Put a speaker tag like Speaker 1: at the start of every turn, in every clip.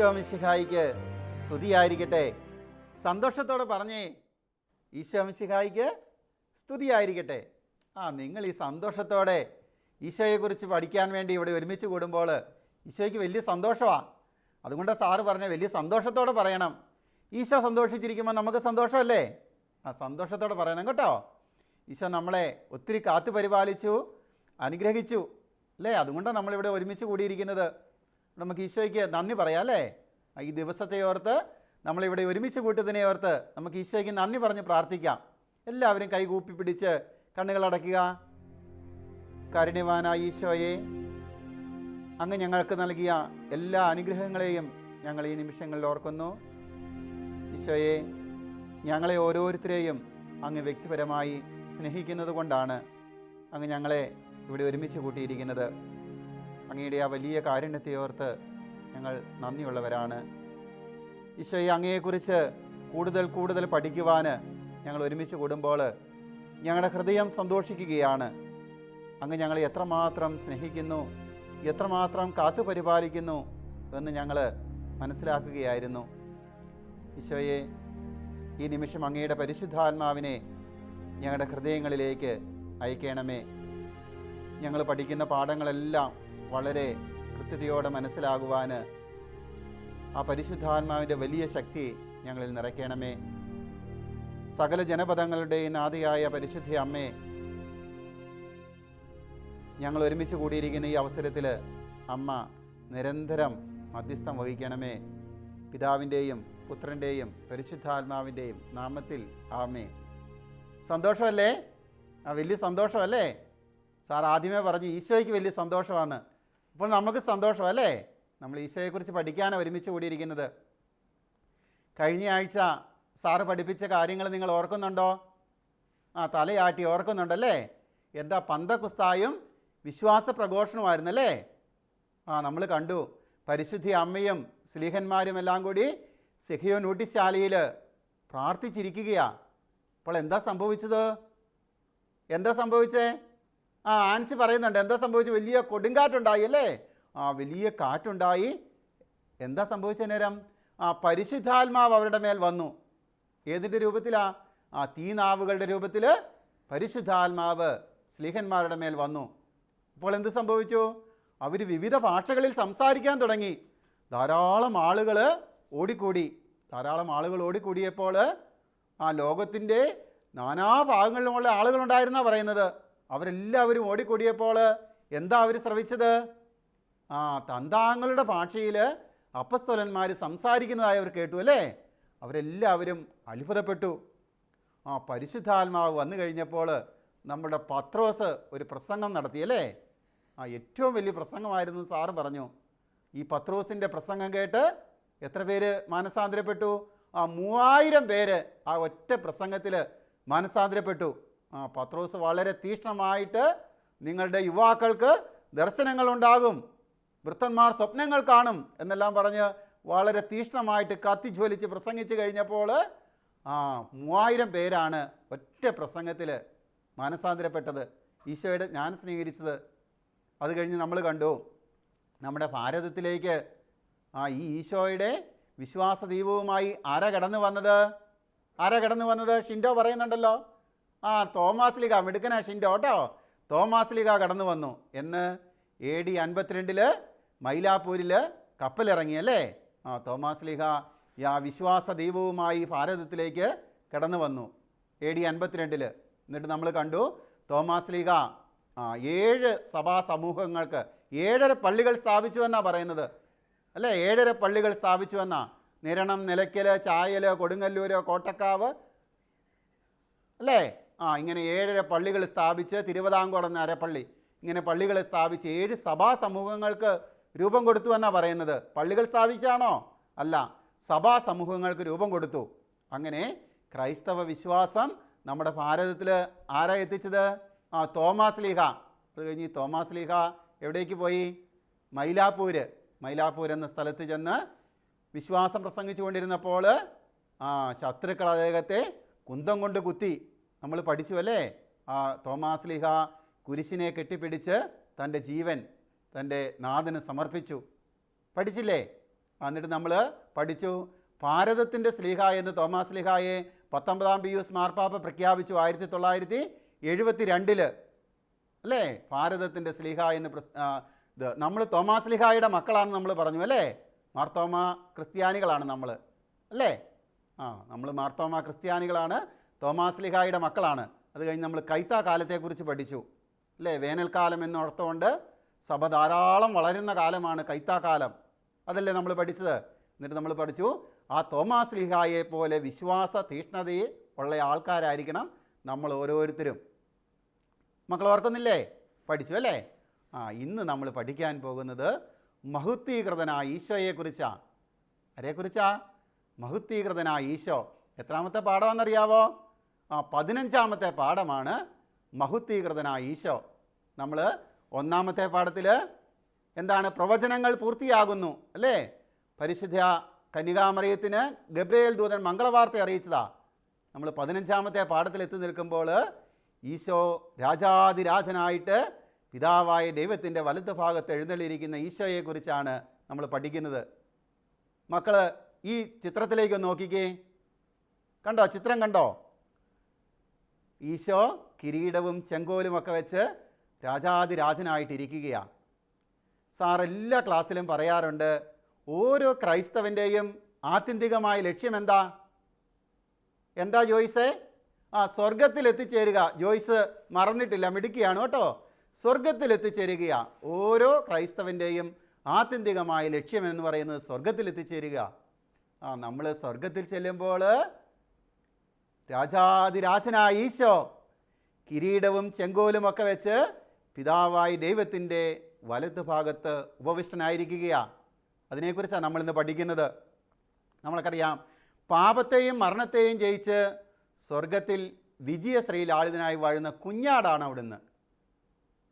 Speaker 1: ഈശോ മിശിഹായിക്ക് സ്തുതിയായിരിക്കട്ടെ സന്തോഷത്തോടെ പറഞ്ഞേ. ഈശോ മിശിഹായിക്ക് സ്തുതിയായിരിക്കട്ടെ ആ നിങ്ങൾ ഈ സന്തോഷത്തോടെ ഈശോയെക്കുറിച്ച് പഠിക്കാൻ വേണ്ടി ഇവിടെ ഒരുമിച്ച് കൂടുമ്പോൾ ഈശോയ്ക്ക് വലിയ സന്തോഷമാണ് അതുകൊണ്ട് സാറ് പറഞ്ഞ വലിയ സന്തോഷത്തോടെ പറയണം. ഈശോ സന്തോഷിച്ചിരിക്കുമ്പോൾ നമുക്ക് സന്തോഷമല്ലേ? ആ സന്തോഷത്തോടെ പറയണം കേട്ടോ. ഈശോ നമ്മളെ ഒത്തിരി കാത്തു പരിപാലിച്ചു അനുഗ്രഹിച്ചു അല്ലേ? അതുകൊണ്ടാണ് നമ്മളിവിടെ ഒരുമിച്ച് കൂടിയിരിക്കുന്നത്. നമുക്ക് ഈശോയ്ക്ക് നന്ദി പറയാം അല്ലേ? ഈ ദിവസത്തെ ഓർത്ത് നമ്മളിവിടെ ഒരുമിച്ച് കൂട്ടത്തിനെ ഓർത്ത് നമുക്ക് ഈശോയ്ക്ക് നന്ദി പറഞ്ഞ് പ്രാർത്ഥിക്കാം. എല്ലാവരും കൈ കൂപ്പി പിടിച്ച് കണ്ണുകൾ കണ്ണുകളടയ്ക്കുക കരുണ്യവാനായ ഈശോയെ അങ്ങ് ഞങ്ങൾക്ക് നൽകിയ എല്ലാ അനുഗ്രഹങ്ങളെയും ഞങ്ങൾ ഈ നിമിഷങ്ങളിൽ ഓർക്കുന്നു. ഈശോയെ ഞങ്ങളെ ഓരോരുത്തരെയും അങ്ങ് വ്യക്തിപരമായി സ്നേഹിക്കുന്നത് കൊണ്ടാണ് അങ്ങ് ഞങ്ങളെ ഇവിടെ ഒരുമിച്ച് കൂട്ടിയിരിക്കുന്നത്. അങ്ങയുടെ ആ വലിയ കാരുണ്യത്തെ ഓർത്ത് ഞങ്ങൾ നന്ദിയുള്ളവരാണ്. ഈശോയെ അങ്ങയെക്കുറിച്ച് കൂടുതൽ കൂടുതൽ പഠിക്കുവാൻ ഞങ്ങൾ ഒരുമിച്ച് കൂടുമ്പോൾ ഞങ്ങളുടെ ഹൃദയം സന്തോഷിക്കുകയാണ്. അങ്ങ് ഞങ്ങളെ എത്രമാത്രം സ്നേഹിക്കുന്നു എത്രമാത്രം കാത്തു പരിപാലിക്കുന്നു എന്ന് ഞങ്ങൾ മനസ്സിലാക്കുകയായിരുന്നു. ഈശോയെ ഈ നിമിഷം അങ്ങയുടെ പരിശുദ്ധാത്മാവിനെ ഞങ്ങളുടെ ഹൃദയങ്ങളിലേക്ക് അയക്കണമേ. ഞങ്ങൾ പഠിക്കുന്ന പാഠങ്ങളെല്ലാം വളരെ കൃത്യതയോടെ മനസ്സിലാകുവാൻ ആ പരിശുദ്ധാത്മാവിന്റെ വലിയ ശക്തി ഞങ്ങളിൽ നിറയ്ക്കണമേ. സകല ജനപദങ്ങളുടെയും നാദിയായ പരിശുദ്ധി അമ്മേ ഞങ്ങൾ ഒരുമിച്ച് കൂടിയിരിക്കുന്ന ഈ അവസരത്തിൽ അമ്മ നിരന്തരം മധ്യസ്ഥം വഹിക്കണമേ. പിതാവിന്റെയും പുത്രന്റെയും പരിശുദ്ധാത്മാവിന്റെയും നാമത്തിൽ ആമേ സന്തോഷമല്ലേ? ആ വലിയ സന്തോഷമല്ലേ? സാർ ആദ്യമേ പറഞ്ഞു ഈശോയ്ക്ക് വലിയ സന്തോഷമാണ്. ഇപ്പോൾ നമുക്ക് സന്തോഷം അല്ലേ? നമ്മൾ ഈശോയെക്കുറിച്ച് പഠിക്കാൻ ഒരുമിച്ച് കൂടിയിരിക്കുന്നത്. കഴിഞ്ഞ ആഴ്ച സാറ് പഠിപ്പിച്ച കാര്യങ്ങൾ നിങ്ങൾ ഓർക്കുന്നുണ്ടോ? ആ തലയാട്ടി ഓർക്കുന്നുണ്ടല്ലേ? എന്താ പന്തക്കുസ്തായും വിശ്വാസ പ്രഘോഷണമായിരുന്നല്ലേ ആ നമ്മൾ കണ്ടു. പരിശുദ്ധി അമ്മയും സ്ലീഹന്മാരും എല്ലാം കൂടി സെഹിയോ നൂട്ടിശാലയിൽ പ്രാർത്ഥിച്ചിരിക്കുകയാണ് അപ്പോൾ എന്താ സംഭവിച്ചത്? എന്താ സംഭവിച്ചേ? ആ ആൻസി പറയുന്നുണ്ട് എന്താ സംഭവിച്ചു വലിയ കൊടുങ്കാറ്റുണ്ടായി അല്ലേ? ആ വലിയ കാറ്റുണ്ടായി. എന്താ സംഭവിച്ച നേരം? ആ പരിശുദ്ധാത്മാവ് അവരുടെ മേൽ വന്നു. ഏതിന്റെ രൂപത്തിലാ? ആ തീനാവുകളുടെ രൂപത്തിൽ പരിശുദ്ധാത്മാവ് സ്ലീഹന്മാരുടെ മേൽ വന്നു. അപ്പോൾ എന്ത് സംഭവിച്ചു? അവർ വിവിധ ഭാഷകളിൽ സംസാരിക്കാൻ തുടങ്ങി. ധാരാളം ആളുകൾ ഓടിക്കൂടി. ധാരാളം ആളുകൾ ഓടിക്കൂടിയപ്പോൾ ആ ലോകത്തിന്റെ നാനാഭാഗങ്ങളിലുമുള്ള ആളുകളുണ്ടായിരുന്നാണ് പറയുന്നത്. അവരെല്ലാവരും ഓടിക്കൂടിയപ്പോൾ എന്താ അവർ ശ്രവിച്ചത്? ആ തന്താങ്ങളുടെ ഭാഷയിൽ അപ്പസ്തോലന്മാർ സംസാരിക്കുന്നതായി അവർ കേട്ടു അല്ലേ? അവരെല്ലാവരും അത്ഭുതപ്പെട്ടു. ആ പരിശുദ്ധാത്മാവ് വന്നു കഴിഞ്ഞപ്പോൾ നമ്മുടെ പത്രോസ് ഒരു പ്രസംഗം നടത്തിയല്ലേ ആ ഏറ്റവും വലിയ പ്രസംഗമായിരുന്നു സാറ് പറഞ്ഞു. ഈ പത്രോസിന്റെ പ്രസംഗം കേട്ട് എത്ര പേര് മാനസാന്തരപ്പെട്ടു? ആ മൂവായിരം പേര് ആ ഒറ്റ പ്രസംഗത്തിൽ മാനസാന്തരപ്പെട്ടു. ആ പത്രോസ് വളരെ തീക്ഷ്ണമായിട്ട് നിങ്ങളുടെ യുവാക്കൾക്ക് ദർശനങ്ങൾ ഉണ്ടാകും വൃത്തന്മാർ സ്വപ്നങ്ങൾ കാണും എന്നെല്ലാം പറഞ്ഞ് വളരെ തീക്ഷ്ണമായിട്ട് കത്തിജ്വലിച്ച് പ്രസംഗിച്ച് കഴിഞ്ഞപ്പോൾ ആ മൂവായിരം പേരാണ് ഒറ്റ പ്രസംഗത്തിൽ മാനസാന്തരപ്പെട്ടത്. ഈശോയുടെ ഞാൻ സ്വീകരിച്ചത്. അത് കഴിഞ്ഞ് നമ്മൾ കണ്ടു നമ്മുടെ ഭാരതത്തിലേക്ക് ആ ഈ ഈശോയുടെ വിശ്വാസദീപവുമായി ആരാ കടന്നു വന്നത്. ആരാ കടന്നു വന്നത് ഷിൻഡോ പറയുന്നുണ്ടല്ലോ. ആ തോമാസ് ലിഗ മിടുക്കനാ ഷിൻഡോ കേട്ടോ. തോമാസ് ലിഗ കടന്നു വന്നു. എന്ന് എ ഡി അൻപത്തിരണ്ടിൽ മൈലാപ്പൂരിൽ കപ്പലിറങ്ങി അല്ലേ ആ തോമാസ് ലിഗ ആ വിശ്വാസ ദീപവുമായി ഭാരതത്തിലേക്ക് കടന്നു വന്നു. എ ഡി അൻപത്തിരണ്ടിൽ എന്നിട്ട് നമ്മൾ കണ്ടു തോമാസ് ലീഗ ആ ഏഴ് സഭാ സമൂഹങ്ങൾക്ക് ഏഴര പള്ളികൾ സ്ഥാപിച്ചു എന്നാണ് പറയുന്നത്. അല്ലേ? ഏഴര പള്ളികൾ സ്ഥാപിച്ചു എന്നാ. നിരണം നിലയ്ക്കൽ ചായൽ കൊടുങ്ങല്ലൂർ കോട്ടക്കാവ്. അല്ലേ? ആ ഇങ്ങനെ ഏഴര പള്ളികൾ സ്ഥാപിച്ച് തിരുവിതാംകൂർ എന്ന അരപ്പള്ളി. ഇങ്ങനെ പള്ളികൾ സ്ഥാപിച്ച് ഏഴ് സഭാ സമൂഹങ്ങൾക്ക് രൂപം കൊടുത്തു എന്നാണ് പറയുന്നത്? പള്ളികൾ സ്ഥാപിച്ചാണോ? അല്ല സഭാ സമൂഹങ്ങൾക്ക് രൂപം കൊടുത്തു. അങ്ങനെ ക്രൈസ്തവ വിശ്വാസം നമ്മുടെ ഭാരതത്തിൽ ആരാ എത്തിച്ചത്? ആ തോമാസ് ലീഹ. അത് കഴിഞ്ഞ് തോമാസ് ലീഹ എവിടേക്ക് പോയി? മൈലാപ്പൂര്. മൈലാപ്പൂർ എന്ന സ്ഥലത്ത് ചെന്ന് വിശ്വാസം പ്രസംഗിച്ചു കൊണ്ടിരുന്നപ്പോൾ ആ ശത്രുക്കൾ അദ്ദേഹത്തെ കുന്തം കൊണ്ട് കുത്തി. നമ്മൾ പഠിച്ചു അല്ലേ ആ തോമാസ് ലീഹ കുരിശിനെ കെട്ടിപ്പിടിച്ച് തന്റെ ജീവൻ തന്റെ നാഥന് സമർപ്പിച്ചു. പഠിച്ചില്ലേ? എന്നിട്ട് നമ്മൾ പഠിച്ചു. ഭാരതത്തിന്റെ സ്ലിഹ എന്ന് തോമാസ് ലിഹായെ പത്തൊമ്പതാം പിയൂസ് മാർപ്പാപ്പ പ്രഖ്യാപിച്ചു ആയിരത്തി തൊള്ളായിരത്തി എഴുപത്തി രണ്ടിൽ അല്ലേ? ഭാരതത്തിന്റെ സ്ലിഹ എന്ന് ഇത് നമ്മൾ തോമാസ് ലിഹായുടെ മക്കളാണെന്ന് നമ്മൾ പറഞ്ഞു അല്ലേ? മാർത്തോമ ക്രിസ്ത്യാനികളാണ് നമ്മൾ. അല്ലേ? ആ നമ്മൾ മാർത്തോമ ക്രിസ്ത്യാനികളാണ്. തോമാസ് ലിഹായുടെ മക്കളാണ്. അത് കഴിഞ്ഞ് നമ്മൾ കൈത്ത കാലത്തെക്കുറിച്ച് പഠിച്ചു. അല്ലേ? വേനൽക്കാലം എന്നോർത്തുകൊണ്ട് സഭ ധാരാളം വളരുന്ന കാലമാണ് കൈത്താക്കാലം അതല്ലേ നമ്മൾ പഠിച്ചത്? എന്നിട്ട് നമ്മൾ പഠിച്ചു ആ തോമാസ് ലിഹായെ പോലെ വിശ്വാസ തീഷ്ണതയെ ഉള്ള ആൾക്കാരായിരിക്കണം നമ്മൾ ഓരോരുത്തരും. മക്കൾ ഓർക്കുന്നില്ലേ? പഠിച്ചു അല്ലേ? ആ ഇന്ന് നമ്മൾ പഠിക്കാൻ പോകുന്നത് മഹുത്തീകൃതനായ ഈശോയെക്കുറിച്ചാണ് ആരെക്കുറിച്ചാ? മഹുത്തീകൃതനായ ഈശോ. എത്രാമത്തെ പാഠമാണെന്നറിയാവോ ആ പതിനഞ്ചാമത്തെ പാഠമാണ് മഹുത്തീകൃതനായ ഈശോ. നമ്മൾ ഒന്നാമത്തെ പാഠത്തിൽ എന്താണ്? പ്രവചനങ്ങൾ പൂർത്തിയാകുന്നു അല്ലേ? പരിശുദ്ധ കന്യകാമറിയത്തിന് ഗബ്രിയേൽ ദൂതൻ മംഗളവാർത്ത അറിയിച്ചതാ. നമ്മൾ പതിനഞ്ചാമത്തെ പാഠത്തിൽ എത്തി നിൽക്കുമ്പോൾ ഈശോ രാജാതിരാജനായിട്ട് പിതാവായ ദൈവത്തിന്റെ വലത്ത് ഭാഗത്ത് എഴുന്നള്ളിയിരിക്കുന്ന ഈശോയെക്കുറിച്ചാണ് നമ്മൾ പഠിക്കുന്നത്. മക്കൾ ഈ ചിത്രത്തിലേക്ക് നോക്കിക്കേ. കണ്ടോ? ചിത്രം കണ്ടോ? ഈശോ കിരീടവും ചെങ്കോലും ഒക്കെ വെച്ച് രാജാതിരാജനായിട്ടിരിക്കുകയാണ് സാർ എല്ലാ ക്ലാസ്സിലും പറയാറുണ്ട് ഓരോ ക്രൈസ്തവന്റെയും ആത്യന്തികമായ ലക്ഷ്യം എന്താ? എന്താ ജോയ്സേ? ആ സ്വർഗത്തിൽ എത്തിച്ചേരുക. ജോയ്സ് മറന്നിട്ടില്ല മിടുക്കിയാണ് കേട്ടോ. സ്വർഗത്തിൽ എത്തിച്ചേരുക ഓരോ ക്രൈസ്തവന്റെയും ആത്യന്തികമായ ലക്ഷ്യം എന്ന് പറയുന്നത് സ്വർഗത്തിൽ എത്തിച്ചേരുക. ആ നമ്മൾ സ്വർഗത്തിൽ ചെല്ലുമ്പോൾ രാജാതിരാജനായ ഈശോ കിരീടവും ചെങ്കോലും ഒക്കെ വെച്ച് പിതാവായി ദൈവത്തിന്റെ വലത് ഭാഗത്ത് ഉപവിഷ്ടനായിരിക്കുകയാണ്. അതിനെക്കുറിച്ചാണ് നമ്മളിന്ന് പഠിക്കുന്നത്. നമ്മൾക്കറിയാം പാപത്തെയും മരണത്തെയും ജയിച്ച് സ്വർഗത്തിൽ വിജയശ്രീയിൽ വാഴുന്ന കുഞ്ഞാടാണ് അവിടുന്ന്.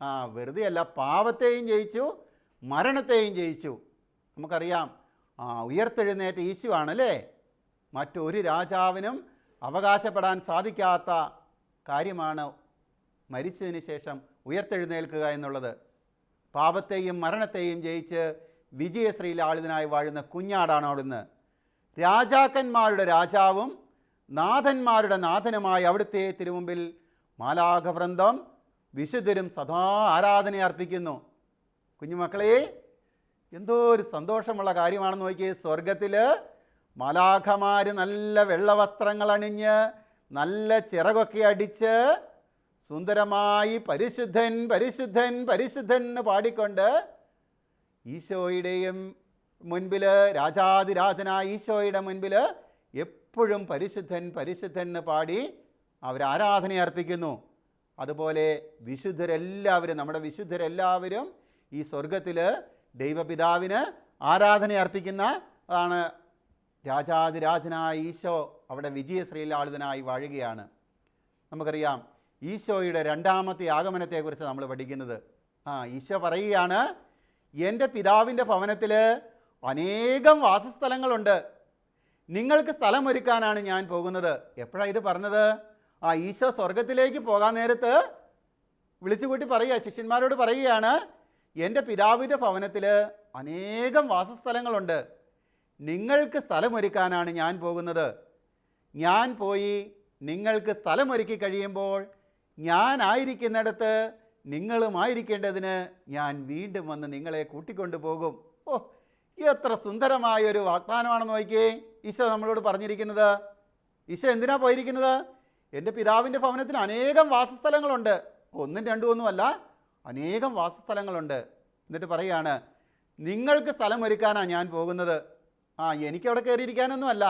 Speaker 1: ആ വെറുതെ അല്ല പാപത്തെയും ജയിച്ചു മരണത്തെയും ജയിച്ചു. നമുക്കറിയാം ആ ഉയർത്തെഴുന്നേറ്റ ഈശു ആണല്ലേ? മറ്റൊരു രാജാവിനും അവകാശപ്പെടാൻ സാധിക്കാത്ത കാര്യമാണ് മരിച്ചതിന് ശേഷം ഉയർത്തെഴുന്നേൽക്കുക എന്നുള്ളത്. പാപത്തെയും മരണത്തെയും ജയിച്ച് വിജയശ്രീയിൽ ആളിതനായി വാഴുന്ന കുഞ്ഞാടാണ് അവിടുന്ന്. രാജാക്കന്മാരുടെ രാജാവും നാഥന്മാരുടെ നാഥനുമായി അവിടുത്തെ തിരുമുമ്പിൽ മാലാഘവൃന്ദം വിശുദ്ധരും സദാ ആരാധന അർപ്പിക്കുന്നു. കുഞ്ഞുമക്കളെ എന്തോ ഒരു സന്തോഷമുള്ള കാര്യമാണെന്ന് നോക്കിയേ സ്വർഗത്തിൽ മലാഖമാർ നല്ല വെള്ളവസ്ത്രങ്ങൾ അണിഞ്ഞ് നല്ല ചിറകൊക്കെ അടിച്ച് സുന്ദരമായി പരിശുദ്ധൻ പരിശുദ്ധൻ പരിശുദ്ധൻ എന്ന് പാടിക്കൊണ്ട് ഈശോയുടെയും മുൻപിൽ രാജാതിരാജനായ ഈശോയുടെ മുൻപിൽ എപ്പോഴും പരിശുദ്ധൻ പരിശുദ്ധൻ എന്ന് പാടി അവർ ആരാധന അർപ്പിക്കുന്നു. അതുപോലെ വിശുദ്ധരെല്ലാവരും നമ്മുടെ വിശുദ്ധരെല്ലാവരും ഈ സ്വർഗത്തിൽ ദൈവപിതാവിന് ആരാധന അർപ്പിക്കുന്ന അതാണ് രാജാതിരാജനായ ഈശോ അവിടെ വിജയശ്രീലാളിതനായി വാഴുകയാണ്. നമുക്കറിയാം ഈശോയുടെ രണ്ടാമത്തെ ആഗമനത്തെക്കുറിച്ച് നമ്മൾ പഠിക്കുന്നത്. ആ ഈശോ പറയുകയാണ് എന്റെ പിതാവിന്റെ ഭവനത്തിൽ അനേകം വാസസ്ഥലങ്ങളുണ്ട്. നിങ്ങൾക്ക് സ്ഥലമൊരുക്കാനാണ് ഞാൻ പോകുന്നത്. എപ്പോഴാണ് ഇത് പറഞ്ഞത്? ആ ഈശോ സ്വർഗത്തിലേക്ക് പോകാൻ നേരത്ത് വിളിച്ചുകൂട്ടി പറയുക ശിഷ്യന്മാരോട് പറയുകയാണ് എന്റെ പിതാവിന്റെ ഭവനത്തിൽ അനേകം വാസസ്ഥലങ്ങളുണ്ട്. നിങ്ങൾക്ക് സ്ഥലമൊരുക്കാനാണ് ഞാൻ പോകുന്നത്. ഞാൻ പോയി നിങ്ങൾക്ക് സ്ഥലമൊരുക്കി കഴിയുമ്പോൾ ഞാനായിരിക്കുന്നിടത്ത് നിങ്ങളുമായിരിക്കേണ്ടതിന് ഞാൻ വീണ്ടും വന്ന് നിങ്ങളെ കൂട്ടിക്കൊണ്ടു പോകും. ഓ എത്ര സുന്ദരമായ ഒരു വാഗ്ദാനമാണെന്ന് നോക്കിയേ. ഈശോ നമ്മളോട് പറഞ്ഞിരിക്കുന്നത് ഈശോ എന്തിനാ പോയിരിക്കുന്നത്? എന്റെ പിതാവിന്റെ ഭവനത്തിന് അനേകം വാസസ്ഥലങ്ങളുണ്ട്. ഒന്നും രണ്ടും ഒന്നുമല്ല അനേകം വാസസ്ഥലങ്ങളുണ്ട്. എന്നിട്ട് പറയാണ് നിങ്ങൾക്ക് സ്ഥലം ഒരുക്കാനാണ് ഞാൻ പോകുന്നത്. ആ എനിക്കവിടെ കയറിയിരിക്കാനൊന്നുമല്ല.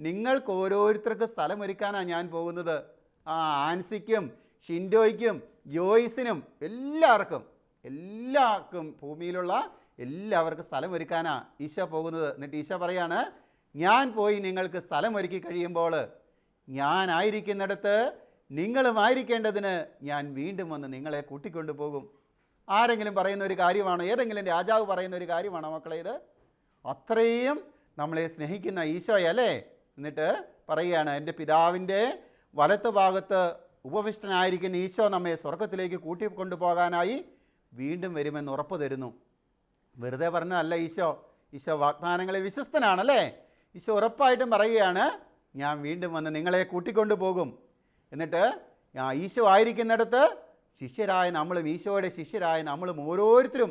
Speaker 1: നിങ്ങൾക്ക് ഓരോരുത്തർക്ക് സ്ഥലം ഒരുക്കാനാണ് ഞാൻ പോകുന്നത്. ആ ആൻസിക്കും ഷിൻഡോയ്ക്കും ജോയിസിനും എല്ലാവർക്കും എല്ലാവർക്കും ഭൂമിയിലുള്ള എല്ലാവർക്കും സ്ഥലം ഒരുക്കാനാ ഈശോ പോകുന്നത്. എന്നിട്ട് ഈശോ പറയാണ് ഞാൻ പോയി നിങ്ങൾക്ക് സ്ഥലം ഒരുക്കി കഴിയുമ്പോൾ ഞാനായിരിക്കുന്നിടത്ത് നിങ്ങളുമായിരിക്കേണ്ടതിന് ഞാൻ വീണ്ടും വന്ന് നിങ്ങളെ കൂട്ടിക്കൊണ്ടുപോകും. ആരെങ്കിലും പറയുന്ന ഒരു കാര്യമാണോ? ഏതെങ്കിലും രാജാവ് പറയുന്ന ഒരു കാര്യമാണോ മക്കളെ ഇത്? അത്രയും നമ്മളെ സ്നേഹിക്കുന്ന ഈശോയല്ലേ എന്നിട്ട് പറയുകയാണ് എന്റെ പിതാവിന്റെ വലത്ത് ഭാഗത്ത് ഉപവിഷ്ടനായിരിക്കുന്ന ഈശോ നമ്മെ സ്വർഗത്തിലേക്ക് കൂട്ടിക്കൊണ്ടുപോകാനായി വീണ്ടും വരുമെന്ന് ഉറപ്പ് തരുന്നു. വെറുതെ പറഞ്ഞതല്ല ഈശോ. ഈശോ വാഗ്ദാനങ്ങളിൽ വിശ്വസ്തനാണല്ലേ? ഈശോ ഉറപ്പായിട്ടും പറയുകയാണ് ഞാൻ വീണ്ടും വന്ന് നിങ്ങളെ കൂട്ടിക്കൊണ്ടു പോകും എന്നിട്ട് ആ ഈശോ ആയിരിക്കുന്നിടത്ത് ശിഷ്യരായ നമ്മളും ഈശോയുടെ ശിഷ്യരായ നമ്മളും ഓരോരുത്തരും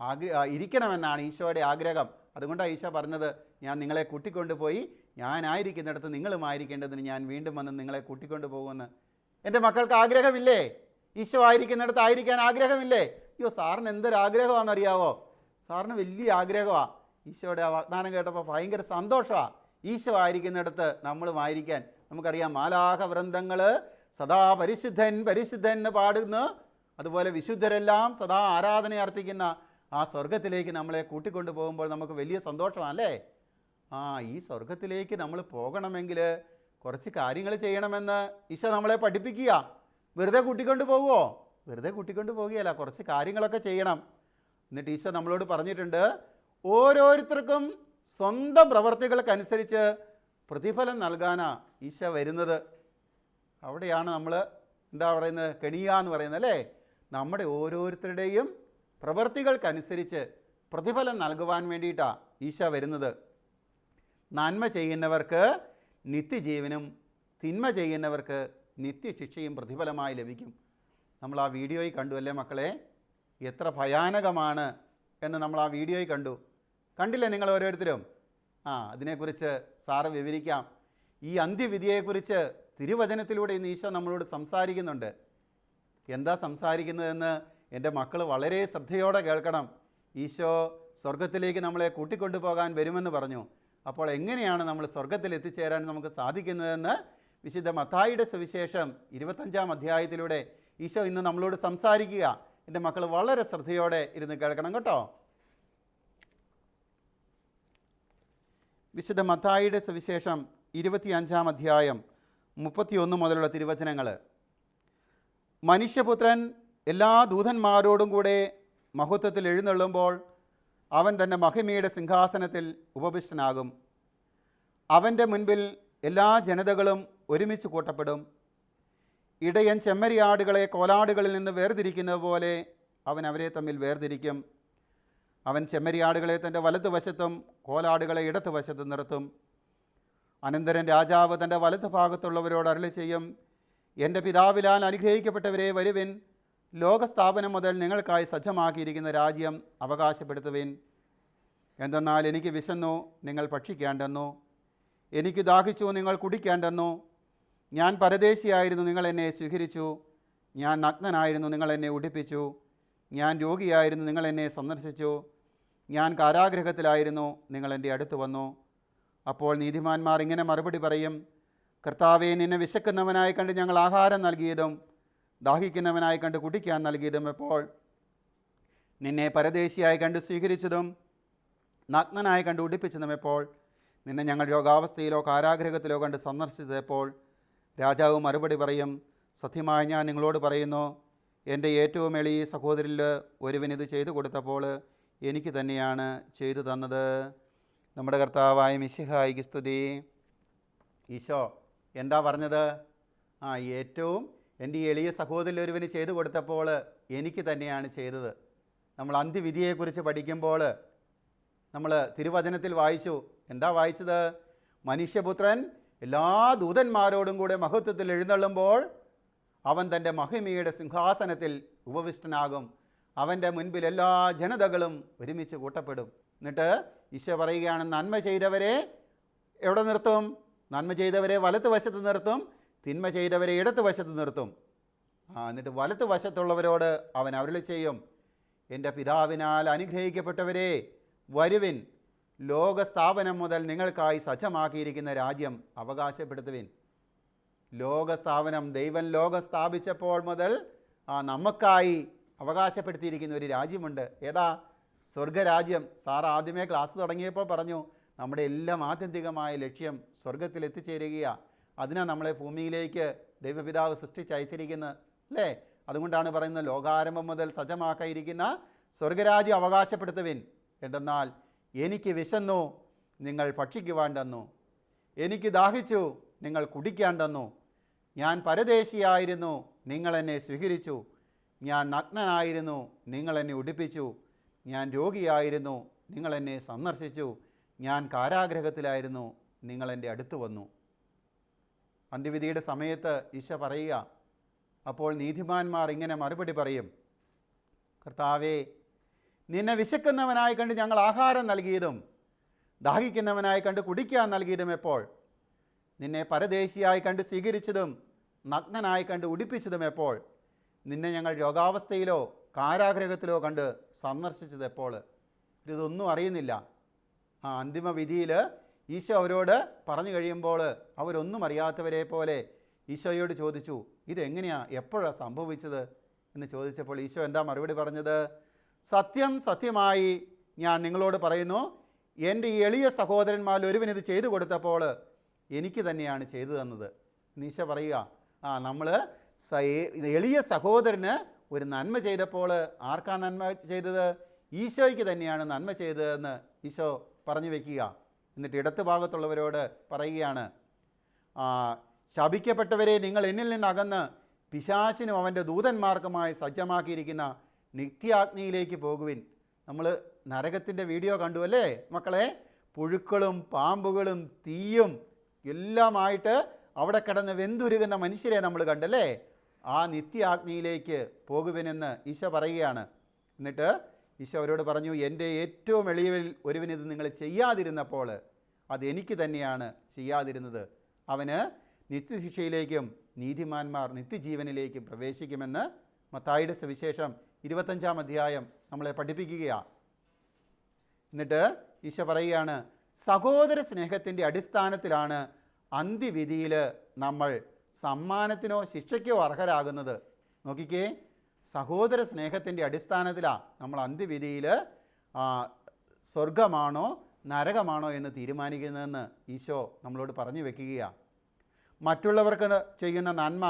Speaker 1: ആഗ്ര ഇരിക്കണമെന്നാണ് ഈശോയുടെ ആഗ്രഹം. അതുകൊണ്ടാണ് ഈശോ പറഞ്ഞത് ഞാൻ നിങ്ങളെ കൂട്ടിക്കൊണ്ടുപോയി ഞാനായിരിക്കുന്നിടത്ത് നിങ്ങളുമായിരിക്കേണ്ടതിന് ഞാൻ വീണ്ടും വന്ന് നിങ്ങളെ കൂട്ടിക്കൊണ്ടു പോകുമെന്ന് എന്റെ മക്കൾക്ക് ആഗ്രഹമില്ലേ? ഈശോ ആയിരിക്കുന്നിടത്ത് ആയിരിക്കാൻ ആഗ്രഹമില്ലേ? അയ്യോ സാറിന് എന്തൊരു ആഗ്രഹമാണെന്നറിയാവോ? സാറിന് വലിയ ആഗ്രഹമാണ് ഈശോയുടെ ആ വാഗ്ദാനം കേട്ടപ്പോൾ ഭയങ്കര സന്തോഷമാണ് ഈശോ ആയിരിക്കുന്നിടത്ത് നമ്മളും ആയിരിക്കാൻ നമുക്കറിയാം മാലാഹ വൃന്ദങ്ങൾ സദാ പരിശുദ്ധൻ പരിശുദ്ധൻ എന്ന് പാടുന്നു. അതുപോലെ വിശുദ്ധരെല്ലാം സദാ ആരാധന അർപ്പിക്കുന്ന ആ സ്വർഗത്തിലേക്ക് നമ്മളെ കൂട്ടിക്കൊണ്ടു പോകുമ്പോൾ നമുക്ക് വലിയ സന്തോഷമാണല്ലേ? ആ ഈ സ്വർഗത്തിലേക്ക് നമ്മൾ പോകണമെങ്കിൽ കുറച്ച് കാര്യങ്ങൾ ചെയ്യണമെന്ന് ഈശോ നമ്മളെ പഠിപ്പിക്കുക. വെറുതെ കൂട്ടിക്കൊണ്ട് പോകുമോ വെറുതെ കൂട്ടിക്കൊണ്ട് പോവുകയല്ല കുറച്ച് കാര്യങ്ങളൊക്കെ ചെയ്യണം. എന്നിട്ട് ഈശോ നമ്മളോട് പറഞ്ഞിട്ടുണ്ട് ഓരോരുത്തർക്കും സ്വന്തം പ്രവർത്തികൾക്കനുസരിച്ച് പ്രതിഫലം നൽകാനാ ഈശോ വരുന്നത്. അവിടെയാണ് നമ്മൾ എന്താ പറയുന്നത്? കെണിയ എന്ന് പറയുന്നത് അല്ലേ? നമ്മുടെ ഓരോരുത്തരുടെയും പ്രവൃത്തികൾക്കനുസരിച്ച് പ്രതിഫലം നൽകുവാൻ വേണ്ടിയിട്ടാണ് ഈശ വരുന്നത്. നന്മ ചെയ്യുന്നവർക്ക് നിത്യജീവനും തിന്മ ചെയ്യുന്നവർക്ക് നിത്യശിക്ഷയും പ്രതിഫലമായി ലഭിക്കും. നമ്മൾ ആ വീഡിയോയിൽ കണ്ടു അല്ലേ മക്കളെ? എത്ര ഭയാനകമാണ് എന്ന് നമ്മൾ ആ വീഡിയോയിൽ കണ്ടു. കണ്ടില്ലേ നിങ്ങൾ ഓരോരുത്തരും? ആ അതിനെക്കുറിച്ച് സാറ് വിവരിക്കാം. ഈ അന്ത്യവിധിയെക്കുറിച്ച് തിരുവചനത്തിലൂടെ ഇന്ന് ഈശോ നമ്മളോട് സംസാരിക്കുന്നുണ്ട്. എന്താ സംസാരിക്കുന്നതെന്ന് എന്റെ മക്കൾ വളരെ ശ്രദ്ധയോടെ കേൾക്കണം. ഈശോ സ്വർഗത്തിലേക്ക് നമ്മളെ കൂട്ടിക്കൊണ്ടുപോകാൻ വരുമെന്ന് പറഞ്ഞു. അപ്പോൾ എങ്ങനെയാണ് നമ്മൾ സ്വർഗത്തിൽ എത്തിച്ചേരാൻ നമുക്ക് സാധിക്കുന്നതെന്ന് വിശുദ്ധ മത്തായിയുടെ സുവിശേഷം ഇരുപത്തഞ്ചാം അധ്യായത്തിലൂടെ ഈശോ ഇന്ന് നമ്മളോട് സംസാരിക്കുക. എന്റെ മക്കൾ വളരെ ശ്രദ്ധയോടെ ഇരുന്ന് കേൾക്കണം കേട്ടോ. വിശുദ്ധ മത്തായിയുടെ സുവിശേഷം ഇരുപത്തിയഞ്ചാം അധ്യായം മുപ്പത്തിയൊന്ന് മുതലുള്ള തിരുവചനങ്ങൾ മനുഷ്യപുത്രൻ എല്ലാ ദൂതന്മാരോടും കൂടെ മഹത്വത്തിൽ എഴുന്നള്ളുമ്പോൾ അവൻ തന്റെ മഹിമയുടെ സിംഹാസനത്തിൽ ഉപവിഷ്ടനാകും. അവന്റെ മുൻപിൽ എല്ലാ ജനതകളും ഒരുമിച്ച് കൂട്ടപ്പെടും. ഇടയൻ ചെമ്മരിയാടുകളെ കോലാടുകളിൽ നിന്ന് വേർതിരിക്കുന്നത് പോലെ അവൻ അവരെ തമ്മിൽ വേർതിരിക്കും. അവൻ ചെമ്മരിയാടുകളെ തന്റെ വലതുവശത്തും കോലാടുകളെ ഇടതുവശത്തും നിർത്തും. അനന്തരൻ രാജാവ് തന്റെ വലതു ഭാഗത്തുള്ളവരോട് അരളി ചെയ്യും എന്റെ പിതാവിലാൽ അനുഗ്രഹിക്കപ്പെട്ടവരെ വരുവിൻ. ലോകസ്ഥാപനം മുതൽ നിങ്ങൾക്കായി സജ്ജമാക്കിയിരിക്കുന്ന രാജ്യം അവകാശപ്പെടുത്തുവിൻ. എന്തെന്നാൽ എനിക്ക് വിശന്നു നിങ്ങൾ ഭക്ഷിക്കേണ്ടെന്നു. എനിക്ക് ദാഹിച്ചു നിങ്ങൾ കുടിക്കാൻ തന്നു ഞാൻ പരദേശിയായിരുന്നു നിങ്ങൾ എന്നെ സ്വീകരിച്ചു. ഞാൻ നഗ്നനായിരുന്നു നിങ്ങൾ എന്നെ ഉടുപ്പിച്ചു. ഞാൻ രോഗിയായിരുന്നു നിങ്ങൾ എന്നെ സന്ദർശിച്ചു. ഞാൻ കാരാഗ്രഹത്തിലായിരുന്നു നിങ്ങൾ എന്റെ അടുത്ത് വന്നു. അപ്പോൾ നീതിമാന്മാർ ഇങ്ങനെ മറുപടി പറയും കർത്താവെ നിന്നെ വിശക്കുന്നവനായി കണ്ട് ഞങ്ങൾ ആഹാരം നൽകിയതും ദാഹിക്കുന്നവനായി കണ്ട് കുടിക്കാൻ നൽകിയതും എപ്പോൾ? നിന്നെ പരദേശിയായി കണ്ട് സ്വീകരിച്ചതും നഗ്നനായി കണ്ട് ഉടിപ്പിച്ചതും എപ്പോൾ? നിന്നെ ഞങ്ങൾ രോഗാവസ്ഥയിലോ കാരാഗ്രഹത്തിലോ കണ്ട് സന്ദർശിച്ചത് എപ്പോൾ? രാജാവ് മറുപടി പറയും സത്യമായി ഞാൻ നിങ്ങളോട് പറയുന്നു എന്റെ ഏറ്റവും എളിയ സഹോദരിൽ ഒരുവൻ ഇത് ചെയ്തു കൊടുത്തപ്പോൾ എനിക്ക് തന്നെയാണ് ചെയ്തു തന്നത്. നമ്മുടെ കർത്താവായ മിശിഹായിക്ക് സ്തുതി. ഈശോ എന്താ പറഞ്ഞത്? ആ ഏറ്റവും എന്റെ ഈ എളിയ സഹോദരിൽ ഒരുവന് ചെയ്തു കൊടുത്തപ്പോൾ എനിക്ക് തന്നെയാണ് ചെയ്തത്. നമ്മൾ അന്ത്യവിധിയെക്കുറിച്ച് പഠിക്കുമ്പോൾ നമ്മൾ തിരുവചനത്തിൽ വായിച്ചു. എന്താ വായിച്ചത്? മനുഷ്യപുത്രൻ എല്ലാ ദൂതന്മാരോടും കൂടെ മഹത്വത്തിൽ എഴുന്നള്ളുമ്പോൾ അവൻ തന്റെ മഹിമയുടെ സിംഹാസനത്തിൽ ഉപവിഷ്ടനാകും. അവന്റെ മുൻപിൽ എല്ലാ ജനതകളും ഒരുമിച്ച് കൂട്ടപ്പെടും. എന്നിട്ട് ഈശോ പറയുകയാണ് നന്മ ചെയ്തവരെ എവിടെ നിർത്തും? നന്മ ചെയ്തവരെ വലത്ത് വശത്ത് നിർത്തും. തിന്മ ചെയ്തവരെ ഇടത്ത് വശത്ത് നിർത്തും. ആ എന്നിട്ട് വലത്ത് വശത്തുള്ളവരോട് അവൻ അവരിൽ ചെയ്യും. എന്റെ പിതാവിനാൽ അനുഗ്രഹിക്കപ്പെട്ടവരെ വരുവിൻ. ലോകസ്ഥാപനം മുതൽ നിങ്ങൾക്കായി സജ്ജമാക്കിയിരിക്കുന്ന രാജ്യം അവകാശപ്പെടുത്തുവിൻ. ലോകസ്ഥാപനം ദൈവം ലോകം സ്ഥാപിച്ചപ്പോൾ മുതൽ ആ നമുക്കായി അവകാശപ്പെടുത്തിയിരിക്കുന്ന ഒരു രാജ്യമുണ്ട്. ഏതാ? സ്വർഗരാജ്യം. സാർ ആദ്യമേ ക്ലാസ് തുടങ്ങിയപ്പോൾ പറഞ്ഞു നമ്മുടെ എല്ലാം ആത്യന്തികമായ ലക്ഷ്യം സ്വർഗത്തിൽ എത്തിച്ചേരുകയാണ് അതിനാണ് നമ്മളെ ഭൂമിയിലേക്ക് ദൈവപിതാവ് സൃഷ്ടിച്ചയച്ചിരിക്കുന്നത് അല്ലേ? അതുകൊണ്ടാണ് പറയുന്നത് ലോകാരംഭം മുതൽ സജ്ജമാക്കിയിരിക്കുന്ന സ്വർഗരാജ്യം അവകാശപ്പെടുത്തുവിൻ. എന്തെന്നാൽ എനിക്ക് വിശന്നു നിങ്ങൾ ഭക്ഷിക്കുവാൻ തന്നു. എനിക്ക് ദാഹിച്ചു നിങ്ങൾ കുടിക്കാൻ തന്നു. ഞാൻ പരദേശിയായിരുന്നു നിങ്ങൾ എന്നെ സ്വീകരിച്ചു. ഞാൻ നഗ്നനായിരുന്നു നിങ്ങൾ എന്നെ ഉടുപ്പിച്ചു. ഞാൻ രോഗിയായിരുന്നു നിങ്ങൾ എന്നെ സന്ദർശിച്ചു. ഞാൻ കാരാഗ്രഹത്തിലായിരുന്നു നിങ്ങൾ എന്റെ അടുത്ത് വന്നു. അന്ത്യവിധിയുടെ സമയത്ത് ഈശ പറയുക അപ്പോൾ നീതിമാന്മാർ ഇങ്ങനെ മറുപടി പറയും കർത്താവേ നിന്നെ വിശക്കുന്നവനായി കണ്ട് ഞങ്ങൾ ആഹാരം നൽകിയതും ദാഹിക്കുന്നവനായി കണ്ട് കുടിക്കാൻ നൽകിയതും എപ്പോൾ? നിന്നെ പരദേശിയായി കണ്ട് സ്വീകരിച്ചതും നഗ്നനായി കണ്ട് ഉടിപ്പിച്ചതും എപ്പോൾ? നിന്നെ ഞങ്ങൾ രോഗാവസ്ഥയിലോ കാരാഗ്രഹത്തിലോ കണ്ട് സന്ദർശിച്ചത് എപ്പോൾ? ഇതൊന്നും അറിയുന്നില്ല. ആ അന്തിമ വിധിയിൽ ഈശോ അവരോട് പറഞ്ഞു കഴിയുമ്പോൾ അവരൊന്നും അറിയാത്തവരെ പോലെ ഈശോയോട് ചോദിച്ചു ഇതെങ്ങനെയാണ് എപ്പോഴാണ് സംഭവിച്ചത്? എന്ന് ചോദിച്ചപ്പോൾ ഈശോ എന്താ മറുപടി പറഞ്ഞത്? സത്യം സത്യമായി ഞാൻ നിങ്ങളോട് പറയുന്നു എന്റെ ഈ എളിയ സഹോദരന്മാരിൽ ഒരുവിനിത് ചെയ്തു കൊടുത്തപ്പോൾ എനിക്ക് തന്നെയാണ് ചെയ്തു തന്നത്. ഈശോ പറയുക ആ നമ്മൾ എളിയ സഹോദരന് ഒരു നന്മ ചെയ്തപ്പോൾ ആർക്കാ നന്മ ചെയ്തത്? ഈശോയ്ക്ക് തന്നെയാണ് നന്മ ചെയ്തതെന്ന് ഈശോ പറഞ്ഞു വെക്കുക. എന്നിട്ട് ഇടത്ത് ഭാഗത്തുള്ളവരോട് പറയുകയാണ് ശപിക്കപ്പെട്ടവരെ നിങ്ങൾ എന്നിൽ നിന്നകന്ന് പിശാചിനും അവന്റെ ദൂതന്മാർക്കുമായി സജ്ജമാക്കിയിരിക്കുന്ന നിത്യാഗ്നിയിലേക്ക് പോകുവിൻ. നമ്മൾ നരകത്തിന്റെ വീഡിയോ കണ്ടു അല്ലേ? മക്കളെ പുഴുക്കളും പാമ്പുകളും തീയും എല്ലാമായിട്ട് അവിടെ കിടന്ന് വെന്തുരുകുന്ന മനുഷ്യരെ നമ്മൾ കണ്ടല്ലേ? ആ നിത്യാഗ്നിയിലേക്ക് പോകുവിനെന്ന് ഈശ പറയുകയാണ്. എന്നിട്ട് ഈശോ അവരോട് പറഞ്ഞു എന്റെ ഏറ്റവും എളിയവിൽ ഒരുവനിത് നിങ്ങൾ ചെയ്യാതിരുന്നപ്പോൾ അത് എനിക്ക് തന്നെയാണ് ചെയ്യാതിരുന്നത്. അവന് നിത്യശിക്ഷയിലേക്കും നീതിമാന്മാർ നിത്യജീവനിലേക്കും പ്രവേശിക്കുമെന്ന് മത്തായിയുടെ സുവിശേഷം ഇരുപത്തഞ്ചാം അധ്യായം നമ്മളെ പഠിപ്പിക്കുകയാണ് എന്നിട്ട് ഈശോ പറയുകയാണ് സഹോദര സ്നേഹത്തിന്റെ അടിസ്ഥാനത്തിലാണ് അന്ത്യവിധിയിൽ നമ്മൾ സമ്മാനത്തിനോ ശിക്ഷയ്ക്കോ അർഹരാകുന്നത്. നോക്കിക്കേ സഹോദര സ്നേഹത്തിന്റെ അടിസ്ഥാനത്തിലാണ് നമ്മൾ അന്ത്യവിധിയിൽ സ്വർഗമാണോ നരകമാണോ എന്ന് തീരുമാനിക്കുന്നതെന്ന് ഈശോ നമ്മളോട് പറഞ്ഞു വെക്കുകയാണ് മറ്റുള്ളവർക്ക് ചെയ്യുന്ന നന്മ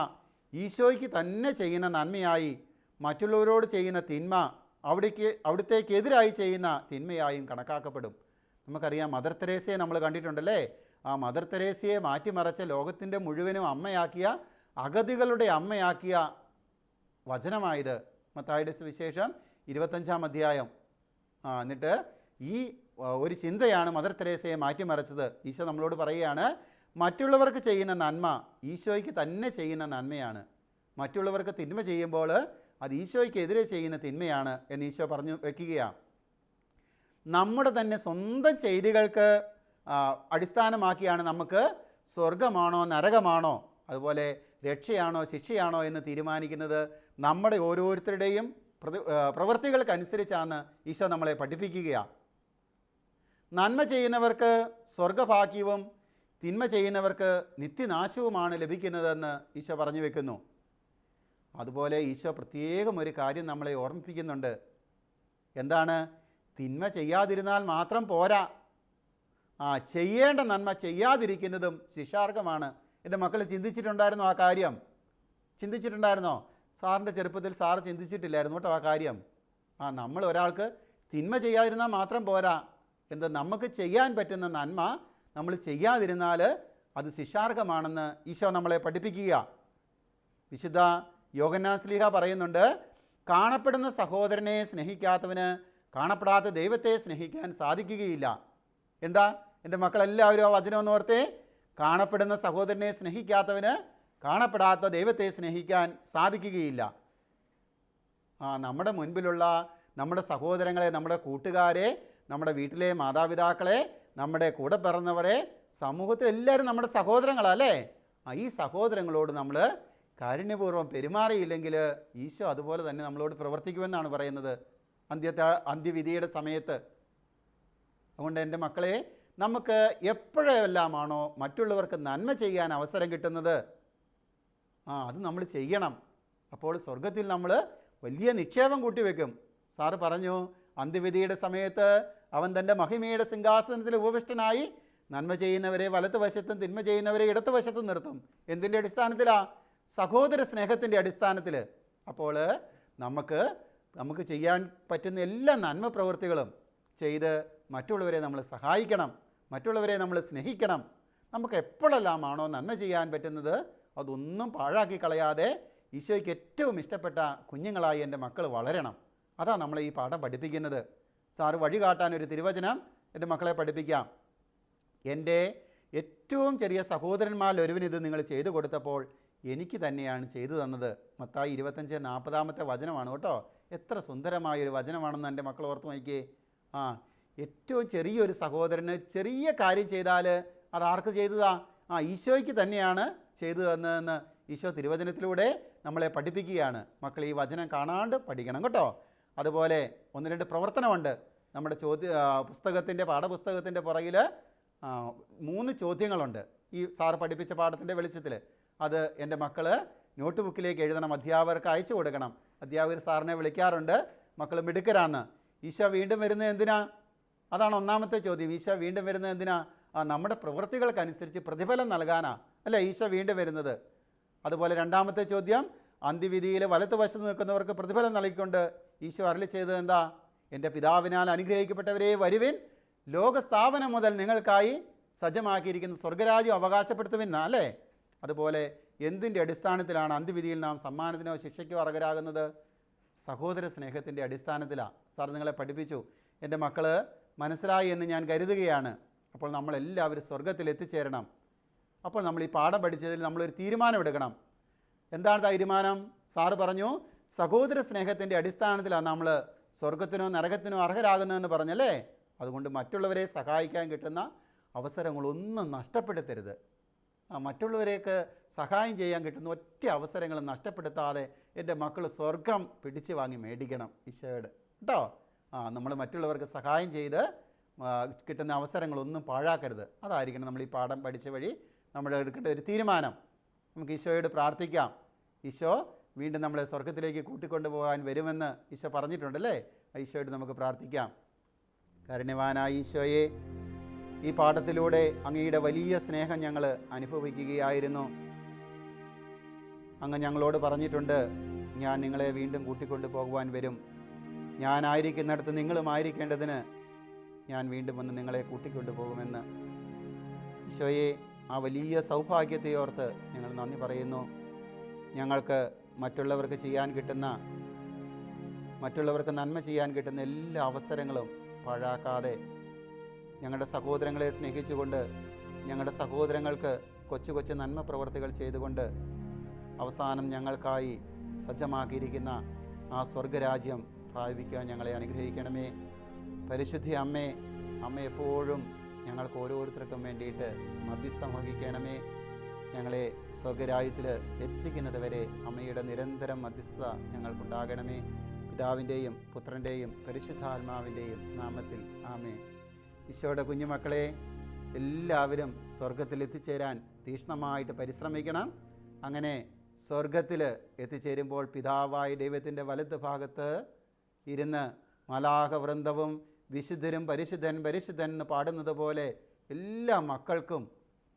Speaker 1: ഈശോയ്ക്ക് തന്നെ ചെയ്യുന്ന നന്മയായി മറ്റുള്ളവരോട് ചെയ്യുന്ന തിന്മ അവിടേക്ക് അവിടത്തേക്കെതിരായി ചെയ്യുന്ന തിന്മയായും കണക്കാക്കപ്പെടും. നമുക്കറിയാം മദർ തെരേസയെ നമ്മൾ കണ്ടിട്ടുണ്ടല്ലേ? ആ മദർ തെരേസയെ മാറ്റിമറച്ച ലോകത്തിന്റെ മുഴുവനും അമ്മയാക്കിയ അഗതികളുടെ അമ്മയാക്കിയ വചനമായത്. മത്തായുടെ സുവിശേഷം ഇരുപത്തഞ്ചാം അധ്യായം. എന്നിട്ട് ഈ ഒരു ചിന്തയാണ് മദർ തെരേസയെ മാറ്റിമറിച്ചത്. ഈശോ നമ്മളോട് പറയുകയാണ് മറ്റുള്ളവർക്ക് ചെയ്യുന്ന നന്മ ഈശോയ്ക്ക് തന്നെ ചെയ്യുന്ന നന്മയാണ്. മറ്റുള്ളവർക്ക് തിന്മ ചെയ്യുമ്പോൾ അത് ഈശോയ്ക്കെതിരെ ചെയ്യുന്ന തിന്മയാണ് എന്ന് ഈശോ പറഞ്ഞു വെക്കുകയാണ്. നമ്മുടെ തന്നെ സ്വന്തം ചെയ്തികൾക്ക് അടിസ്ഥാനമാക്കിയാണ് നമുക്ക് സ്വർഗമാണോ നരകമാണോ അതുപോലെ രക്ഷയാണോ ശിക്ഷയാണോ എന്ന് തീരുമാനിക്കുന്നത് നമ്മുടെ ഓരോരുത്തരുടെയും പ്രവൃത്തികൾക്കനുസരിച്ചാണ് ഈശോ നമ്മളെ പഠിപ്പിക്കുകയാണ് നന്മ ചെയ്യുന്നവർക്ക് സ്വർഗഭാഗ്യവും തിന്മ ചെയ്യുന്നവർക്ക് നിത്യനാശവുമാണ് ലഭിക്കുന്നതെന്ന് ഈശോ പറഞ്ഞു വെക്കുന്നു. അതുപോലെ ഈശോ പ്രത്യേകം ഒരു കാര്യം നമ്മളെ ഓർമ്മിപ്പിക്കുന്നുണ്ട്. എന്താണ്? തിന്മ ചെയ്യാതിരുന്നാൽ മാത്രം പോരാ. ആ ചെയ്യേണ്ട നന്മ ചെയ്യാതിരിക്കുന്നതും ശിക്ഷാർഹമാണ്. എന്റെ മക്കൾ ചിന്തിച്ചിട്ടുണ്ടായിരുന്നോ ആ കാര്യം? ചിന്തിച്ചിട്ടുണ്ടായിരുന്നോ? സാറിന്റെ ചെറുപ്പത്തിൽ സാറ് ചിന്തിച്ചിട്ടില്ലായിരുന്നു കേട്ടോ ആ കാര്യം. ആ നമ്മൾ ഒരാൾക്ക് തിന്മ ചെയ്യാതിരുന്നാൽ മാത്രം പോരാ. എന്ത് നമുക്ക് ചെയ്യാൻ പറ്റുന്ന നന്മ നമ്മൾ ചെയ്യാതിരുന്നാൽ അത് ശിക്ഷാർഹമാണെന്ന് ഈശോ നമ്മളെ പഠിപ്പിക്കുക. വിശുദ്ധ യോഗനാസ്ലീഹ പറയുന്നുണ്ട് കാണപ്പെടുന്ന സഹോദരനെ സ്നേഹിക്കാത്തവന് കാണപ്പെടാത്ത ദൈവത്തെ സ്നേഹിക്കാൻ സാധിക്കുകയില്ല. എന്താ? എന്റെ മക്കളെല്ലാവരും ആ വചനം ഓർത്തേ. കാണപ്പെടുന്ന സഹോദരനെ സ്നേഹിക്കാത്തവന് കാണപ്പെടാത്ത ദൈവത്തെ സ്നേഹിക്കാൻ സാധിക്കുകയില്ല. ആ നമ്മുടെ മുൻപിലുള്ള നമ്മുടെ സഹോദരങ്ങളെ നമ്മുടെ കൂട്ടുകാരെ നമ്മുടെ വീട്ടിലെ മാതാപിതാക്കളെ നമ്മുടെ കൂടെ പിറന്നവരെ സമൂഹത്തിൽ എല്ലാവരും നമ്മുടെ സഹോദരങ്ങളല്ലേ ആ ഈ സഹോദരങ്ങളോട് നമ്മൾ കാരുണ്യപൂർവം പെരുമാറിയില്ലെങ്കിൽ ഈശോ അതുപോലെ തന്നെ നമ്മളോട് പ്രവർത്തിക്കുമെന്നാണ് പറയുന്നത്. അന്ത്യത്തെ അന്ത്യവിധിയുടെ സമയത്ത്. അതുകൊണ്ട് എന്റെ മക്കളെ നമുക്ക് എപ്പോഴെല്ലാമാണോ മറ്റുള്ളവർക്ക് നന്മ ചെയ്യാൻ അവസരം കിട്ടുന്നത്? ആ അത് നമ്മൾ ചെയ്യണം. അപ്പോൾ സ്വർഗത്തിൽ നമ്മൾ വലിയ നിക്ഷേപം കൂട്ടിവെക്കും. സാറ് പറഞ്ഞു അന്ത്യവിധിയുടെ സമയത്ത് അവൻ തന്റെ മഹിമയുടെ സിംഹാസനത്തിൽ ഉപവിഷ്ടനായി നന്മ ചെയ്യുന്നവരെ വലത്ത് വശത്തും തിന്മ ചെയ്യുന്നവരെ ഇടത്ത് വശത്തും നിർത്തും. എന്തിന്റെ അടിസ്ഥാനത്തിലാ? സഹോദര സ്നേഹത്തിന്റെ അടിസ്ഥാനത്തിൽ. അപ്പോൾ നമുക്ക് നമുക്ക് ചെയ്യാൻ പറ്റുന്ന എല്ലാ നന്മ പ്രവൃത്തികളും ചെയ്ത് മറ്റുള്ളവരെ നമ്മൾ സഹായിക്കണം. മറ്റുള്ളവരെ നമ്മൾ സ്നേഹിക്കണം. നമുക്ക് എപ്പോഴെല്ലാമാണോ നന്മ ചെയ്യാൻ പറ്റുന്നത് അതൊന്നും പാഴാക്കി കളയാതെ ഈശോയ്ക്ക് ഏറ്റവും ഇഷ്ടപ്പെട്ട കുഞ്ഞുങ്ങളായി എന്റെ മക്കൾ വളരണം. അതാ നമ്മൾ ഈ പാഠം പഠിപ്പിക്കുന്നത്. സാറ് വഴി കാട്ടാൻ ഒരു തിരുവചനം എന്റെ മക്കളെ പഠിപ്പിക്കാം. എന്റെ ഏറ്റവും ചെറിയ സഹോദരന്മാരിൽ ഒരുവന് ഇത് നിങ്ങൾ ചെയ്തു കൊടുത്തപ്പോൾ എനിക്ക് തന്നെയാണ് ചെയ്തു തന്നത്. മത്തായി ഇരുപത്തഞ്ച് നാൽപ്പതാമത്തെ വചനമാണ് കേട്ടോ. എത്ര സുന്ദരമായൊരു വചനമാണെന്ന് എന്റെ മക്കൾ ഓർത്ത് നോക്കിയേ. ആ ഏറ്റവും ചെറിയൊരു സഹോദരന് ചെറിയ കാര്യം ചെയ്താൽ അത് ആർക്ക് ചെയ്തതാ? ആ ഈശോയ്ക്ക് തന്നെയാണ് ചെയ്തു തന്നതെന്ന് ഈശോ തിരുവചനത്തിലൂടെ നമ്മളെ പഠിപ്പിക്കുകയാണ്. മക്കൾ ഈ വചനം കാണാണ്ട് പഠിക്കണം കേട്ടോ. അതുപോലെ ഒന്ന് രണ്ട് പ്രവർത്തനമുണ്ട്. നമ്മുടെ ചോദ്യ പുസ്തകത്തിന്റെ പാഠപുസ്തകത്തിന്റെ പുറകിൽ മൂന്ന് ചോദ്യങ്ങളുണ്ട്. ഈ സാർ പഠിപ്പിച്ച പാഠത്തിന്റെ വെളിച്ചത്തിൽ. അത് എന്റെ മക്കൾ നോട്ട് ബുക്കിലേക്ക് എഴുതണം. അധ്യാപകർക്ക് അയച്ചു കൊടുക്കണം. അധ്യാപകർ സാറിനെ വിളിക്കാറുണ്ട്. മക്കൾ മിടുക്കരാണ് ഈശോ വീണ്ടും വരുന്നത് എന്തിനാ? അതാണ് ഒന്നാമത്തെ ചോദ്യം. ഈശോ വീണ്ടും വരുന്നത് എന്തിനാ? നമ്മുടെ പ്രവൃത്തികൾക്കനുസരിച്ച് പ്രതിഫലം നൽകാനാ. അല്ലേ ഈശോ വീണ്ടും വരുന്നത്. അതുപോലെ രണ്ടാമത്തെ ചോദ്യം അന്ത്യവിധിയിൽ വലത്തുവശത്ത് നിൽക്കുന്നവർക്ക് പ്രതിഫലം നൽകിക്കൊണ്ട് ഈശോ അരളി ചെയ്തത് എന്താ? എന്റെ പിതാവിനാൽ അനുഗ്രഹിക്കപ്പെട്ടവരെ വരുവിൻ ലോകസ്ഥാപനം മുതൽ നിങ്ങൾക്കായി സജ്ജമാക്കിയിരിക്കുന്ന സ്വർഗരാജ്യം അവകാശപ്പെടുത്തുമെന്ന അല്ലേ? അതുപോലെ എന്തിന്റെ അടിസ്ഥാനത്തിലാണ് അന്ത്യവിധിയിൽ നാം സമ്മാനത്തിനോ ശിക്ഷയ്ക്കോ അർഹരാകുന്നത്? സഹോദര സ്നേഹത്തിന്റെ അടിസ്ഥാനത്തിലാണ് സാർ നിങ്ങളെ പഠിപ്പിച്ചു. എന്റെ മക്കൾ മനസ്സിലായി എന്ന് ഞാൻ കരുതുകയാണ്. അപ്പോൾ നമ്മളെല്ലാവരും സ്വർഗത്തിൽ എത്തിച്ചേരണം അപ്പോൾ നമ്മൾ ഈ പാഠം പഠിച്ചതിൽ നമ്മളൊരു തീരുമാനമെടുക്കണം. എന്താണ് തീരുമാനം? സാറ് പറഞ്ഞു സഹോദര സ്നേഹത്തിന്റെ അടിസ്ഥാനത്തിലാണ് നമ്മൾ സ്വർഗത്തിനോ നരകത്തിനോ അർഹരാകുന്നതെന്ന് പറഞ്ഞല്ലേ? അതുകൊണ്ട് മറ്റുള്ളവരെ സഹായിക്കാൻ കിട്ടുന്ന അവസരങ്ങളൊന്നും നഷ്ടപ്പെടുത്തരുത്. മറ്റുള്ളവരെയൊക്കെ സഹായം ചെയ്യാൻ കിട്ടുന്ന ഒറ്റ അവസരങ്ങളും നഷ്ടപ്പെടുത്താതെ എന്റെ മക്കൾ സ്വർഗം പിടിച്ചു വാങ്ങി മേടിക്കണം. ഈശോയുടെ. കേട്ടോ? നമ്മൾ മറ്റുള്ളവർക്ക് സഹായം ചെയ്ത് കിട്ടുന്ന അവസരങ്ങളൊന്നും പാഴാക്കരുത്. അതായിരിക്കണം നമ്മൾ ഈ പാഠം പഠിച്ച വഴി നമ്മൾ എടുക്കേണ്ട ഒരു തീരുമാനം. നമുക്ക് ഈശോയോട് പ്രാർത്ഥിക്കാം. ഈശോ വീണ്ടും നമ്മളെ സ്വർഗത്തിലേക്ക് കൂട്ടിക്കൊണ്ടുപോകാൻ വരുമെന്ന് ഈശോ പറഞ്ഞിട്ടുണ്ടല്ലേ? ഈശോയോട് നമുക്ക് പ്രാർത്ഥിക്കാം. കരുണ്യവാനായ ഈശോയെ ഈ പാഠത്തിലൂടെ അങ്ങയുടെ വലിയ സ്നേഹം ഞങ്ങൾ അനുഭവിക്കുകയായിരുന്നു. അങ്ങ് ഞങ്ങളോട് പറഞ്ഞിട്ടുണ്ട് ഞാൻ നിങ്ങളെ വീണ്ടും കൂട്ടിക്കൊണ്ടു പോകുവാൻ വരും. ഞാനായിരിക്കുന്നിടത്ത് നിങ്ങളും ആയിരിക്കേണ്ടതിന് ഞാൻ വീണ്ടും വന്ന് നിങ്ങളെ കൂട്ടിക്കൊണ്ടു പോകുമെന്ന് ഈശോയെ ആ വലിയ സൗഭാഗ്യത്തെ ഓർത്ത് ഞങ്ങൾ നന്ദി പറയുന്നു. ഞങ്ങൾക്ക് മറ്റുള്ളവർക്ക് ചെയ്യാൻ കിട്ടുന്ന മറ്റുള്ളവർക്ക് നന്മ ചെയ്യാൻ കിട്ടുന്ന എല്ലാ അവസരങ്ങളും പാഴാക്കാതെ ഞങ്ങളുടെ സഹോദരങ്ങളെ സ്നേഹിച്ചുകൊണ്ട് ഞങ്ങളുടെ സഹോദരങ്ങൾക്ക് കൊച്ചു കൊച്ചു നന്മ പ്രവർത്തികൾ ചെയ്തുകൊണ്ട് അവസാനം ഞങ്ങൾക്കായി സജ്ജമാക്കിയിരിക്കുന്ന ആ സ്വർഗരാജ്യം പ്രാപിക്കാൻ ഞങ്ങളെ അനുഗ്രഹിക്കണമേ. പരിശുദ്ധി അമ്മേ അമ്മ എപ്പോഴും ഞങ്ങൾക്ക് ഓരോരുത്തർക്കും വേണ്ടിയിട്ട് മധ്യസ്ഥം വഹിക്കണമേ. ഞങ്ങളെ സ്വർഗരാജ്യത്തിൽ എത്തിക്കുന്നത് വരെ അമ്മയുടെ നിരന്തരം മധ്യസ്ഥത ഞങ്ങൾക്കുണ്ടാകണമേ. പിതാവിന്റെയും പുത്രന്റെയും പരിശുദ്ധാത്മാവിന്റെയും നാമത്തിൽ ആമേ ഈശോയുടെ കുഞ്ഞുമക്കളെ എല്ലാവരും സ്വർഗത്തിൽ എത്തിച്ചേരാൻ തീക്ഷ്ണമായിട്ട് പരിശ്രമിക്കണം. അങ്ങനെ സ്വർഗത്തിൽ എത്തിച്ചേരുമ്പോൾ പിതാവായ ദൈവത്തിന്റെ വലത് ഭാഗത്ത് ഇരുന്ന് മലാഹവൃന്ദവും വിശുദ്ധരും പരിശുദ്ധൻ പരിശുദ്ധൻ എന്ന് പാടുന്നത് പോലെ എല്ലാ മക്കൾക്കും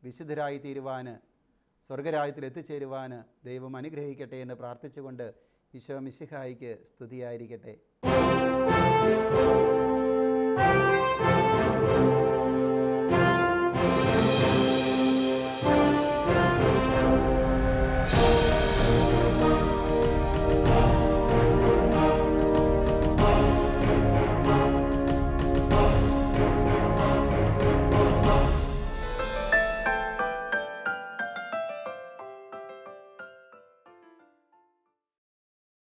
Speaker 1: വിശുദ്ധരായി തീരുവാൻ സ്വർഗരാജ്യത്തിൽ എത്തിച്ചേരുവാൻ ദൈവം അനുഗ്രഹിക്കട്ടെ എന്ന് പ്രാർത്ഥിച്ചുകൊണ്ട് ഈശോ മിശിഹായിക്ക് സ്തുതിയായിരിക്കട്ടെ.